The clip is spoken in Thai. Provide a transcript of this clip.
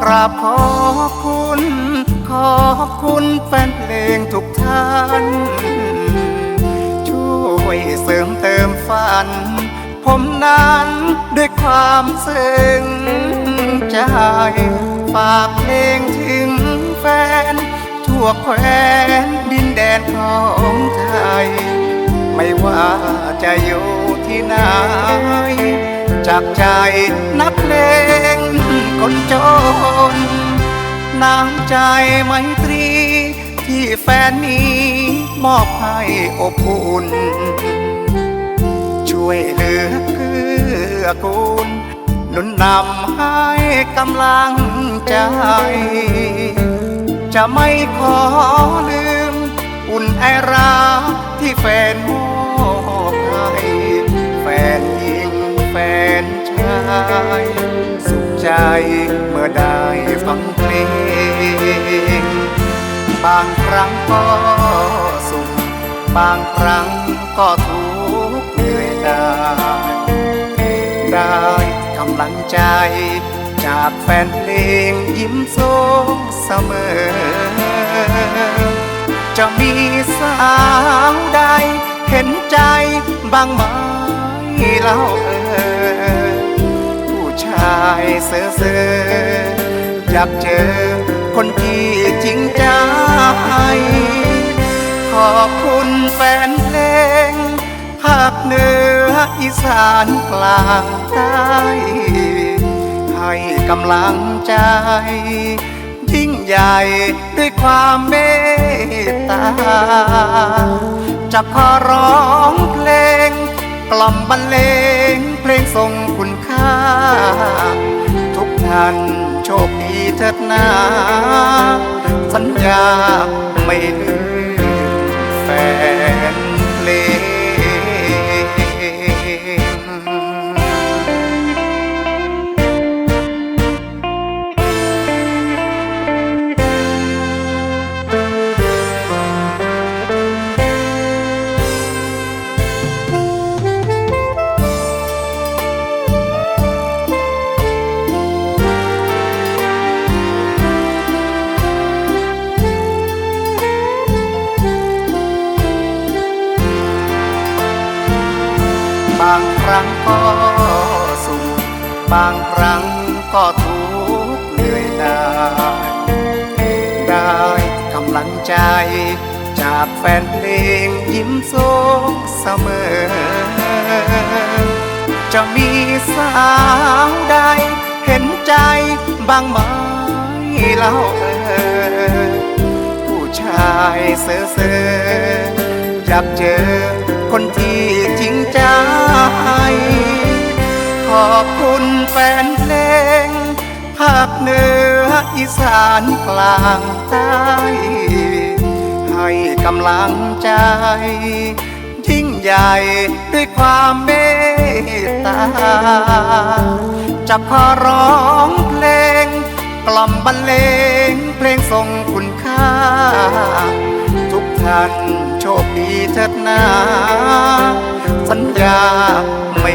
กราบขอบคุณ ขอบคุณแฟนเพลงทุกท่าน ช่วยเสริมเติมฝัน ผมนั้นด้วยความซึ้งใจ ฝากเพลงถึงแฟน ทั่วแคว้นดินแดนของไทย ไม่ว่าจะอยู่ที่ไหน จากใจนักเลงคนจนน้ำใจไมตรี ที่แฟนมีมอบให้อบอุ่น ช่วยเหลือเกื้อกูลหนุนนำให้กำลังใจ จะไม่ขอลืม อุ่นไอรักที่แฟน เมื่อได้ฟังเพลง บางครั้งก็สุข บางครั้งก็ทุกข์เหนื่อยได้ได้กำลังใจ จากแฟนเพลงยิ้มโซเสมอ จะมีสาวใด เห็นใจบางไหมเล่าเออ ชายเซ่อเซ่ออยากเจอคนที่จริงใจ ขอบคุณแฟนเพลง ภาคเหนืออีสานกลางใต้ให้กำลังใจ ยิ่งใหญ่ด้วยความเมตตาจะขอร้องเพลง กล่อมบรรเลงเพลงทรงคุณค่า ทุกท่านโชคดีเถิดนา ครั้งก็สุข บางครั้งก็ทุกข์เหนื่อยได้ได้กำลังใจ จากแฟนเพลงยิ้มโซเสมอ จะมีสาวใด เห็นใจบางไหมเล่าเออผู้ชายเซ่อเซ่ออยากเจอคนที่ อบคุณแฟนเพลง ภาคเหนืออีสานกลางใต้ให้กำลังใจ ยิ่งใหญ่ด้วยความเมตตา จะขอร้องเพลง กล่อมบรรเลงเพลงทรงคุณค่า ทุกท่านโชคดีเถิดนา สัญญาไม่